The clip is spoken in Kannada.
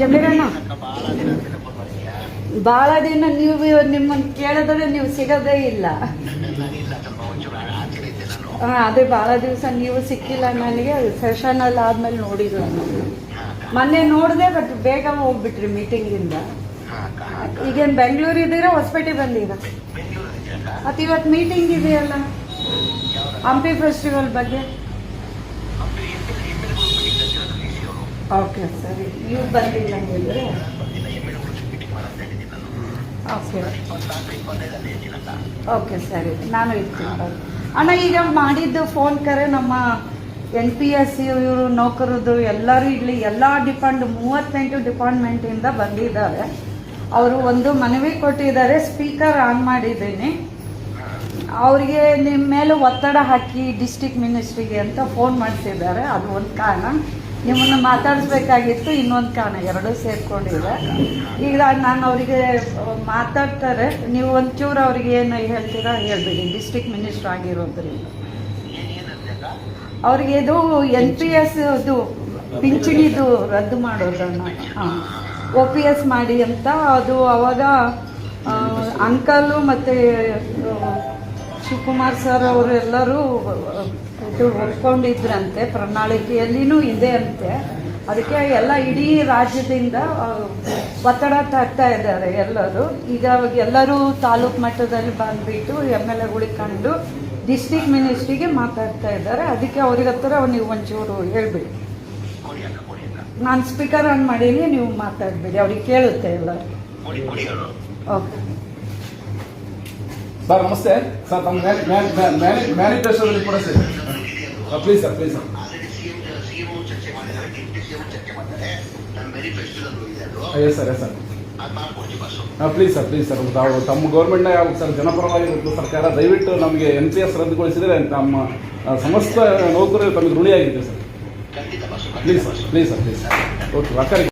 ಜಮೀರಣ್ಣ ಬಹಳ ದಿನ ನೀವು ನಿಮ್ಮನ್ನು ಕೇಳಿದ್ರೆ ನೀವು ಸಿಗೋದೇ ಇಲ್ಲ. ಅದೇ ಭಾಳ ದಿವಸ ನೀವು ಸಿಕ್ಕಿಲ್ಲ ನನಗೆ ಸೆಷನಲ್ಲಿ ಆದ್ಮೇಲೆ ನೋಡಿದ್ರು ಮೊನ್ನೆ ನೋಡಿದೆ ಬಟ್ ಬೇಗ ಹೋಗ್ಬಿಟ್ರಿ ಮೀಟಿಂಗಿಂದ ಈಗೇನು ಬೆಂಗಳೂರು ಇದ್ದೀರಾ, ಹೊಸಪೇಟೆ ಬಂದೀರ ಮತ್ತು ಇವತ್ತು ಮೀಟಿಂಗ್ ಇದೆಯಲ್ಲ? ಹಂಪಿ ಫೆಸ್ಟಿವಲ್ ಬಗ್ಗೆ ಹಂಪಿ ಎಮ್ಮೆಲ್ ಮೀಟಿಂಗ್ ಅಂತಿರೋದು ಡಿ ಸಿ ಅವರು ಓಕೆ ಸರಿ ನೀವು ಬಂದಿಲ್ಲ ಓಕೆ ಓಕೆ ಸರಿ ನಾನು ಇರ್ತೀನಿ. ಅಣ್ಣ, ಈಗ ಮಾಡಿದ್ದು ಫೋನ್ ಕರೆ ನಮ್ಮ ಎನ್ ಪಿ ಎಸ್ ಇವರು ನೌಕರದು ಎಲ್ಲರೂ ಇಲ್ಲಿ ಎಲ್ಲ ಡಿಪಾರ್ಟ್ ಮೂವತ್ತೆಂಟು ಡಿಪಾರ್ಟ್ಮೆಂಟಿಂದ ಬಂದಿದ್ದಾರೆ. ಅವರು ಒಂದು ಮನವಿ ಕೊಟ್ಟಿದ್ದಾರೆ ಸ್ಪೀಕರ್ ಆನ್ ಮಾಡಿದ್ದೀನಿ. ಅವರಿಗೆ ನಿಮ್ಮ ಮೇಲೆ ಒತ್ತಡ ಹಾಕಿ ಡಿಸ್ಟಿಕ್ ಮಿನಿಸ್ಟ್ರಿಗೆ ಅಂತ ಫೋನ್ ಮಾಡ್ತಿದ್ದಾರೆ. ಅದು ಒಂದು ಕಾರಣ. ನಿಮ್ಮನ್ನು ಮಾತಾಡಿಸ್ಬೇಕಾಗಿತ್ತು, ಇನ್ನೊಂದು ಕಾರಣ, ಎರಡೂ ಸೇರ್ಕೊಂಡಿದೆ. ಈಗ ನಾನು ಅವರಿಗೆ ಮಾತಾಡ್ತಾರೆ, ನೀವು ಒಂಚೂರು ಅವ್ರಿಗೆ ಏನು ಹೇಳ್ತೀರಾ ಹೇಳ್ಬಿಡಿ, ಡಿಸ್ಟ್ರಿಕ್ಟ್ ಮಿನಿಸ್ಟರ್ ಆಗಿರೋದ್ರಿಂದ. ಅವ್ರಿಗೆ ಇದು ಎನ್ ಪಿ ಎಸ್ ಅದು ಪಿಂಚಣಿದು ರದ್ದು ಮಾಡೋದನ್ನು, ಹಾಂ. ಒ ಪಿ ಎಸ್ ಮಾಡಿ ಅಂತ, ಅದು ಅವಾಗ ಅಂಕಲು ಮತ್ತು ಶಿವಕುಮಾರ್ ಸರ್ ಅವರು ಎಲ್ಲರೂ ಇದು ಒಪ್ಕೊಂಡಿದ್ರಂತೆ ಪ್ರಣಾಳಿಕೆಯಲ್ಲಿನೂ ಇದೆ ಅಂತೆ. ಅದಕ್ಕೆ ಎಲ್ಲ ಇಡೀ ರಾಜ್ಯದಿಂದ ಒತ್ತಡ ತರ್ತಾ ಇದ್ದಾರೆ ಎಲ್ಲರೂ. ಈಗ ಎಲ್ಲರೂ ತಾಲೂಕು ಮಟ್ಟದಲ್ಲಿ ಬಂದ್ಬಿಟ್ಟು ಎಂ ಎಲ್ ಎಗಳಿಗೆ ಕಂಡು ಡಿಸ್ಟಿಕ್ ಮಿನಿಸ್ಟ್ರಿಗೆ ಮಾತಾಡ್ತಾ ಇದ್ದಾರೆ. ಅದಕ್ಕೆ ಅವ್ರಿಗೆ ಹತ್ರ ನೀವು ಒಂಚೂರು ಹೇಳ್ಬಿಡಿ. ನಾನು ಸ್ಪೀಕರ್ ಆನ್ ಮಾಡೀನಿ, ನೀವು ಮಾತಾಡ್ಬೇಡಿ. ಅವ್ರಿಗೆ ಕೇಳುತ್ತೆ ಎಲ್ಲ ಕೊಡಿ ಕೊಡಿ ಅವರು ಓಕೆ ಸರ್, ನಮಸ್ತೆ. ಸರ್, ತಮ್ಮ ಮ್ಯಾನಿಫೆಸ್ಟೋದಲ್ಲಿ ಕೂಡ sir. Please sir please sir already CM CM ಚರ್ಚೆ ಮಾಡಿದ್ದಾರೆ ಡಿಪ್ಟಿ ಸಿಎಂ ಚರ್ಚೆ ಮಾಡಿದ್ದಾರೆ ನನ್ನ ಮ್ಯಾನಿಫೆಸ್ಟೋದಲ್ಲಿ ಇದೆ ಅದು. ಎಸ್ ಸರ್ ಎಸ್ ಸರ್ ಅದು ಮಾಡ್ಕೊಡ್ತೀವಿ bus please sir please sir ತಾವು ತಮ್ಮ ಗೌರ್ಮೆಂಟ್ನ ಯಾವ ಸರ್ ಜನಪರವಾಗಿರುತ್ತೆ ಸರ್ಕಾರ ದಯವಿಟ್ಟು ನಮಗೆ ಎನ್ ಪಿ ಎಸ್ ರದ್ದುಗೊಳಿಸಿದರೆ ನಮ್ಮ ಸಮಸ್ತ ನೌಕರರು ತಮಗೆ ಋಣಿಯಾಗಿದೆ ಸರ್ ಖಂಡಿತ bus please sir please sir. Please okay ಅಕ್ಕರಿಗೆ